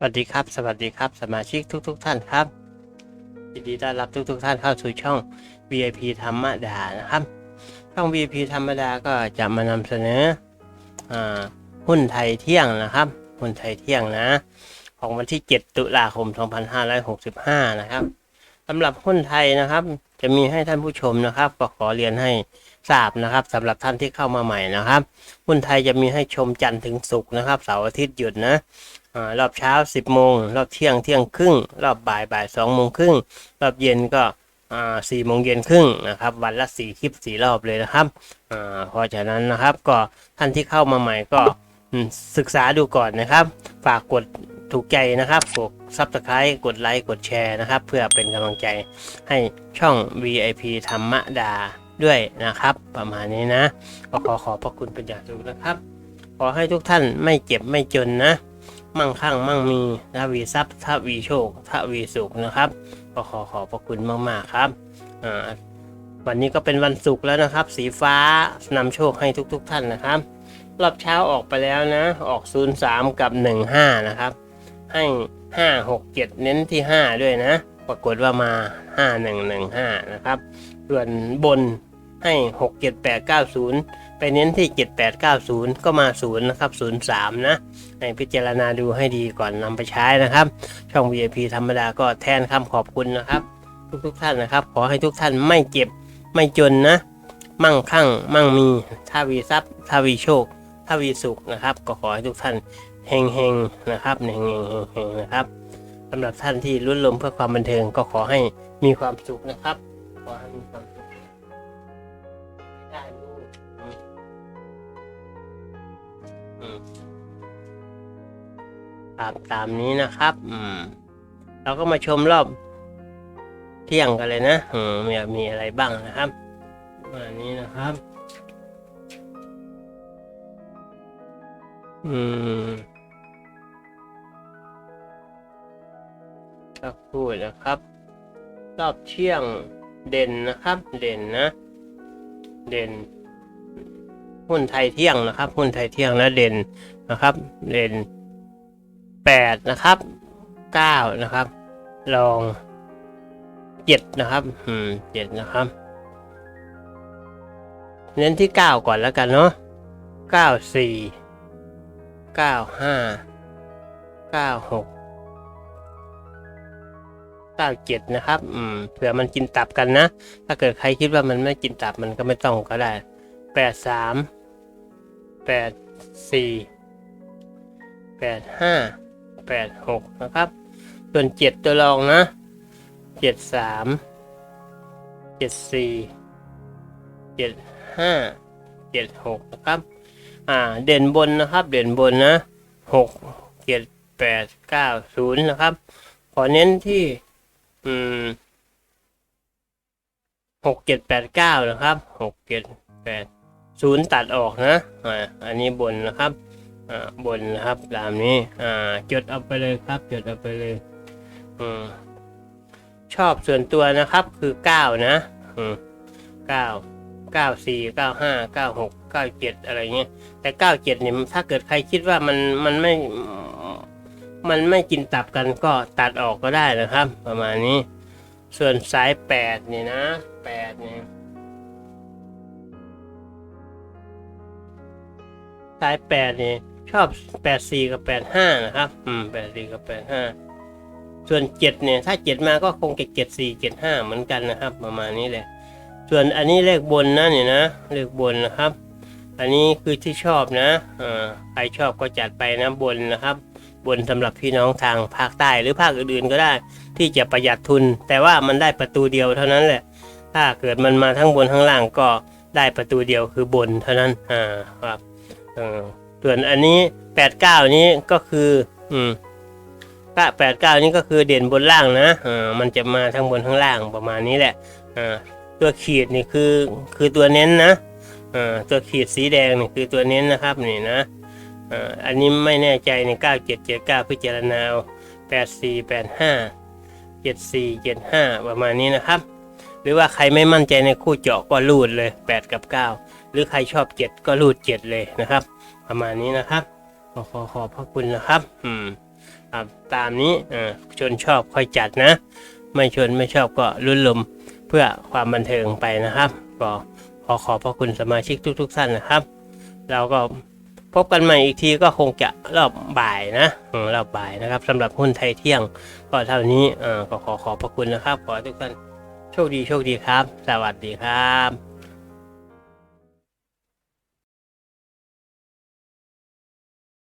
สวัสดีครับ สวัสดีครับ สมาชิกทุกๆทท่านครับยินดีต้อนรับทุกๆท่านเข้าสู่ช่อง VIP ธรรมดานะครับ ช่อง VIP ธรรมดาก็จะมานำเสนออาหุ้นไทยเที่ยงนะครับ หุ้นไทยเที่ยงนะ ของวันที่ 7 ตุลาคม 2565 นะครับสำหรับหุ้นไทยนะครับ จะมีให้ท่านผู้ชมนะครับ ก็ขอเรียนให้ทราบนะครับสำหรับท่านที่เข้ามาใหม่นะครับ หุ้นไทยจะมีให้ชมจันทร์ถึงศุกร์นะครับเสาร์อาทิตย์หยุดนะรอบเช้า 10 โมง รอบเที่ยงเที่ยงครึ่ง รอบบ่ายบ่าย2โมงครึ่ง รอบเย็นก็อ่โมงเย็นครึ่งนะครับ วันละ4คลิป4รอบเลยนะครับเพราะฉะนั้นนะครับก็ท่านที่เข้ามาใหม่ก็ศึกษาดูก่อนนะครับ ฝากกด ถูกใจนะครับกดซับสไครต์กดไลค์กดแชร์นะครับ เพื่อเป็นกำลังใจให้ช่อง VIP ธรรมดาด้วยนะครับ ประมาณนี้นะก็ขอขอบพระคุณเป็นอย่างสูงนะครับ ขอให้ทุกท่านไม่เจ็บไม่จนนะ มั่งคั่งมั่งมีทวีทรัพย์ทวีโชคทวีสุขนะครับก็ขอขอบพระคุณมากๆครับวันนี้ก็เป็นวันศุกร์แล้วนะครับ สีฟ้านำโชคให้ทุกๆทท่านนะครับ รอบเช้าออกไปแล้วนะ ออก 03 กับ 15 นะครับ ให้5 6 7เน้นที่5ด้วยนะ ปรากฏว่ามา5115นะครับ ส่วนบนให้6 7 8 9 0ไปเน้นที่7890ก็มา0นะครับ03นะ ให้พิจารณาดูให้ดีก่อนนำไปใช้นะครับ ช่อง VIP ธรรมดาก็แทนคำขอบคุณนะครับ ทุกๆทท่านนะครับ ขอให้ทุกท่านไม่เจ็บไม่จนนะ มั่งคั่ง มั่งมีทวีทรัพย์ทวีโชคทวีสุขนะครับ ก็ขอให้ทุกท่าน เฮงเฮงๆนะครับเฮงเฮงเฮงๆนะครับสำหรับท่านที่รุ่นลมเพื่อความบันเทิงก็ขอให้มีความสุขนะครับ ขอให้มีความสุขได้ลูกอืมอืมตามตามนี้นะครับ อืม เราก็มาชมรอบเที่ยงกันเลยนะอืมมีมีอะไรบ้างนะครับอันนี้นะครับ อืม สักครู่นะครับ รอบเที่ยงเด่นนะครับ เด่นนะ เด่นหุ้นไทยเที่ยงนะครับหุ้นไทยเที่ยงนะเด่นนะครับ เด่นแปดนะครับเก้านะครับ ลองเจ็ดนะครับ อืมเจ็ดนะครับ เน้นที่เก้าก่อนแล้วกันเนาะเก้าสี่เก้าห้าเก้าหก เก้าเจ็ดนะครับ อืมเผื่อมันกินตับกันนะ ถ้าเกิดใครคิดว่ามันไม่กินตับมันก็ไม่ต้องก็ได้แปดสามแปดสี่แปดห้าแปดหกนะครับ ส่วนเจ็ดตัวรองนะเจ็ดสามเจ็ดสี่เจ็ดห้าเจ็ดหกนะครับ อ่า เด่นบนนะครับ เด่นบนนะหกเจ็ดแปดเก้าศูนย์นะครับ ขอเน้นที่ อืมหกเจ็ดแปดเก้านะครับหกเจ็ดแปดศูนย์ตัดออกนะอ่าอันนี้บนนะครับอ่าบนนะครับตามนี้ อ่า จดเอาไปเลยครับจดเอาไปเลยอืมชอบส่วนตัวนะครับ คือเก้านะอืมเก้าเก้าสี่เก้าห้าเก้าหกเก้าเจ็ดอะไรเงี้ยแต่เก้าเจ็ดเนี่ยถ้าเกิดใครคิดว่ามันมันไม่ มันไม่กินตับกันก็ตัดออกก็ได้นะครับ ประมาณนี้ ส่วนสายแปดนี่นะแปดเนี่ยสายแปดนี่ชอบ84กับ85นะครับ อืม84กับ85ส่วน7เนี่ยถ้า7มาก็คงจะ74 75เหมือนกันนะครับ ประมาณนี้แหละ ส่วนอันนี้เลขบนนะเนี่ยนะเลขบนนะครับ อันนี้คือที่ชอบนะอ่าใครชอบก็จัดไปนะบนนะครับ บนสำหรับพี่น้องทางภาคใต้หรือภาคอื่นๆก็ได้ ที่จะประหยัดทุน แต่ว่ามันได้ประตูเดียวเท่านั้นแหละ ถ้าเกิดมันมาทั้งบนทั้งล่างก็ได้ประตูเดียวคือบนเท่านั้นอ่าครับเออส่วนอันนี้แปดเก้านี้ก็คืออืมก็แปดเก้านี้ก็คือเด่นบนล่างนะอ่ามันจะมาทั้งบนทั้งล่างประมาณนี้แหละอ่าตัวขีดนี่คือคือตัวเน้นนะอ่าตัวขีดสีแดงนี่คือตัวเน้นนะครับนี่นะ อันนี้ไม่แน่ใจในเก้าเจ็ดเจ็ดเก้าพิจารณาแปดสี่แปดห้าเจ็ดสี่เจ็ดห้าประมาณนี้นะครับ หรือว่าใครไม่มั่นใจในคู่เจาะก็รูดเลยแปดกับเก้าหรือใครชอบเจ็ดก็รูดเจ็ดเลยนะครับ ประมาณนี้นะครับ ขอขอขอบพระคุณนะครับ อืมครับตามนี้ออชนชอบค่อยจัดนะ ไม่ชนไม่ชอบก็ลุ้นลมเพื่อความบันเทิงไปนะครับ ก็ขอขอบพระคุณสมาชิกทุก ๆ ท่านนะครับ เราก็ พบกันใหม่อีกทีก็คงจะรอบบ่ายนะรอบบ่ายนะครับสำหรับหุ้นไทยเที่ยง ก็เท่านี้ก็ขอขอบพระคุณนะครับ ขอทุกท่านโชคดีโชคดีครับ สวัสดีครับ